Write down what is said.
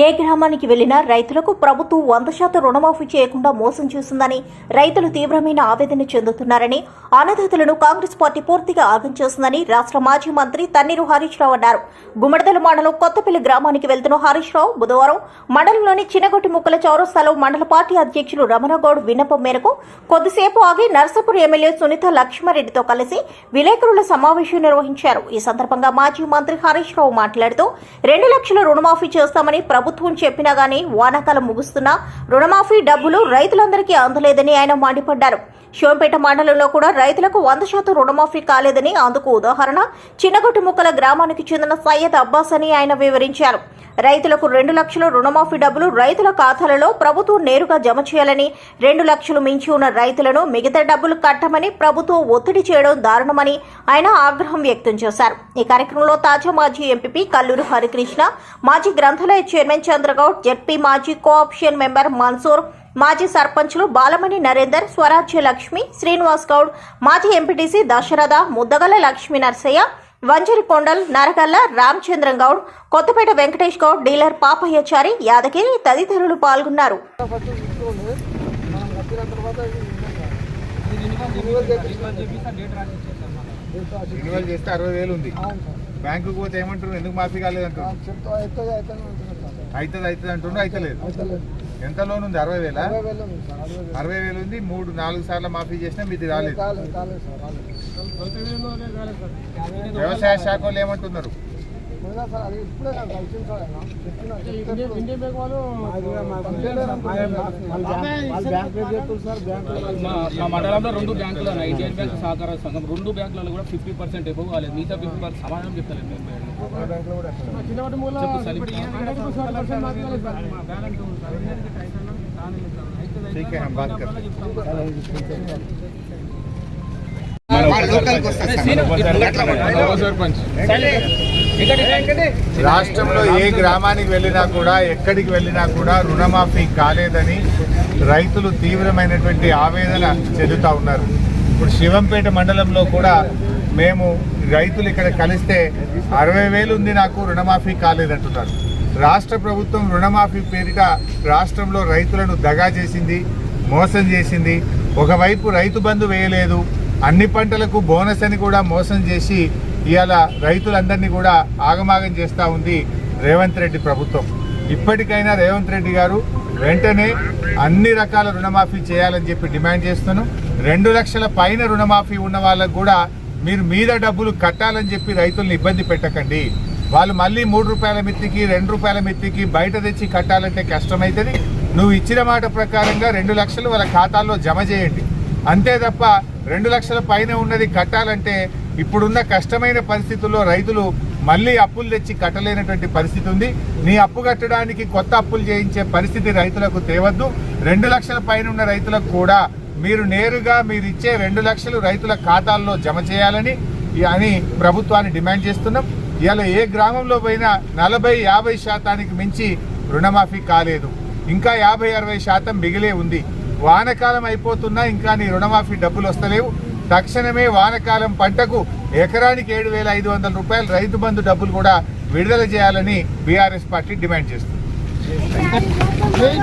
ఏ గ్రామానికి వెళ్ళినా రైతులకు ప్రభుత్వం వంద శాతం రుణమాఫీ చేయకుండా మోసం చేసిందని రైతులు తీవ్రమైన ఆవేదన చెందుతున్నారని అన్నదాతలను కాంగ్రెస్ పార్టీ పూర్తిగా ఆగం చేస్తుందని రాష్ట్ర మాజీ మంత్రి తన్నీరు హరీష్ రావు అన్నారు. గుమ్మడదల మండలం కొత్తపల్లి గ్రామానికి వెళ్తున్న హరీష్ రావు బుధవారం మండలంలోని చిన్నగొట్టి ముక్కల చౌరస్తాలో మండల పార్టీ అధ్యక్షులు రమణగౌడ్ విన్నపం మేరకు కొద్దిసేపు ఆగి నర్సాపూర్ ఎమ్మెల్యే సునీత లక్ష్మారెడ్డితో కలిసి విలేకరుల సమావేశం నిర్వహించారు. ఈ సందర్భంగా మాజీ మంత్రి హరీష్ రావు మాట్లాడుతూ రెండు లక్షల రుణమాఫీ చేస్తామని ప్రభుత్వం చెప్పినా గానీ వానాకాలం ముగుస్తున్నా రుణమాఫీ డబ్బులు రైతులందరికీ అందలేదని ఆయన మండిపడ్డారు. శివంపేట మండలంలో కూడా రైతులకు వంద శాతం రుణమాఫీ కాలేదని అందుకు ఉదాహరణ చిన్నగొట్టు ముక్కల గ్రామానికి చెందిన సయ్యద్ అబ్బాస్ అని ఆయన వివరించారు. రైతులకు రెండు లక్షల రుణమాఫీ డబ్బులు రైతుల ఖాతాలలో ప్రభుత్వం నేరుగా జమ చేయాలని రెండు లక్షలు మించి ఉన్న రైతులను మిగతా డబ్బులు కట్టమని ప్రభుత్వం ఒత్తిడి చేయడం దారుణమని ఆయన ఆగ్రహం వ్యక్తం చేశారు. ఈ కార్యక్రమంలో తాజా మాజీ ఎంపీ కల్లూరు హరికృష్ణ మాజీ గ్రంథాలయ చైర్మన్ చంద్రగౌడ్ జెడ్పీ మాజీ కోఆప్షన్ మెంబర్ మన్సూర్ మాజీ సర్పంచ్లు బాలమణి నరేందర్ స్వరాజ్య లక్ష్మి శ్రీనివాస్ గౌడ్ మాజీ ఎంపీటీసీ దశరథ ముద్దగల లక్ష్మీ నర్సయ్య వంజరి కొండల్ నరగల్ల రామచంద్రం గౌడ్ కొత్తపేట వెంకటేష్ గౌడ్ డీలర్ పాపయ్యచారి యాదగిరి తదితరులు పాల్గొన్నారు. చేస్తే అరవై వేలు ఉంది. బ్యాంకుకి పోతే ఏమంటారు ఎందుకు మాఫీ కాలేదంటారు అవుతుంది అవుతుంది అంటుండ్రు అవుతలేదు. అవుతలేదు. ఎంత లోన్ ఉంది? అరవై వేల? అరవై వేలు ఉంది మూడు నాలుగు సార్లు మాఫీ చేసినా మీది రాలేదు. వ్యవసాయ శాఖ వాళ్ళు ఏమంటున్నారు? మండలంలో రెండు బ్యాంకులు ఉన్నాయి ఇండియన్ బ్యాంక్ సహకార సంఘం రెండు బ్యాంకులలో కూడా ఫిఫ్టీ పర్సెంట్ ఎక్కువ కాలేదు మిగతా ఫిఫ్టీ పర్సెంట్ సమాధానం చెప్తలేదు మేము చెప్పు సలీం. రాష్ట్రంలో ఏ గ్రామానికి వెళ్ళినా కూడా ఎక్కడికి వెళ్ళినా కూడా రుణమాఫీ కాలేదని రైతులు తీవ్రమైనటువంటి ఆవేదన చెందుతా ఉన్నారు. ఇప్పుడు శివంపేట మండలంలో కూడా మేము రైతులు ఇక్కడ కలిస్తే అరవై వేలు ఉంది నాకు రుణమాఫీ కాలేదంటున్నారు. రాష్ట్ర ప్రభుత్వం రుణమాఫీ పేరిట రాష్ట్రంలో రైతులను దగా చేసింది మోసం చేసింది. ఒకవైపు రైతు బంధు వేయలేదు అన్ని పంటలకు బోనస్ అని కూడా మోసం చేసి ఇవాళ రైతులందరినీ కూడా ఆగమాగం చేస్తూ ఉంది రేవంత్ రెడ్డి ప్రభుత్వం. ఇప్పటికైనా రేవంత్ రెడ్డి గారు వెంటనే అన్ని రకాల రుణమాఫీ చేయాలని చెప్పి డిమాండ్ చేస్తున్నాను రెండు లక్షల పైన రుణమాఫీ ఉన్న వాళ్ళకు కూడా మీరు మీద డబ్బులు కట్టాలని చెప్పి రైతుల్ని ఇబ్బంది పెట్టకండి. వాళ్ళు మళ్ళీ మూడు రూపాయల మిత్తికి రెండు రూపాయల మిత్తికి బయట తెచ్చి కట్టాలంటే కష్టమవుతుంది నువ్వు ఇచ్చిన మాట ప్రకారంగా రెండు లక్షలు వాళ్ళ ఖాతాల్లో జమ చేయండి. అంతే తప్ప రెండు లక్షల పైన ఉన్నది కట్టాలంటే ఇప్పుడున్న కష్టమైన పరిస్థితుల్లో రైతులు మళ్ళీ అప్పులు తెచ్చి కట్టలేనటువంటి పరిస్థితి ఉంది. నీ అప్పు కట్టడానికి కొత్త అప్పులు చేయించే పరిస్థితి రైతులకు తేవద్దు. రెండు లక్షల పైన ఉన్న రైతులకు కూడా మీరు నేరుగా మీరు ఇచ్చే రెండు లక్షలు రైతుల ఖాతాల్లో జమ చేయాలని అని ప్రభుత్వాన్ని డిమాండ్ చేస్తున్నాం. ఇలా ఏ గ్రామంలో పోయినా నలభై యాభై శాతానికి మించి రుణమాఫీ కాలేదు. ఇంకా యాభై అరవై శాతం మిగిలే ఉంది. వానకాలం అయిపోతున్నా ఇంకా నీ రుణమాఫీ డబ్బులు వస్తలేవు. తక్షణమే వానకాలం పంటకు ఎకరానికి ఏడు వేల ఐదు వందల రూపాయలు రైతు బంధు డబ్బులు కూడా విడుదల చేయాలని బీఆర్ఎస్ పార్టీ డిమాండ్ చేస్తుంది.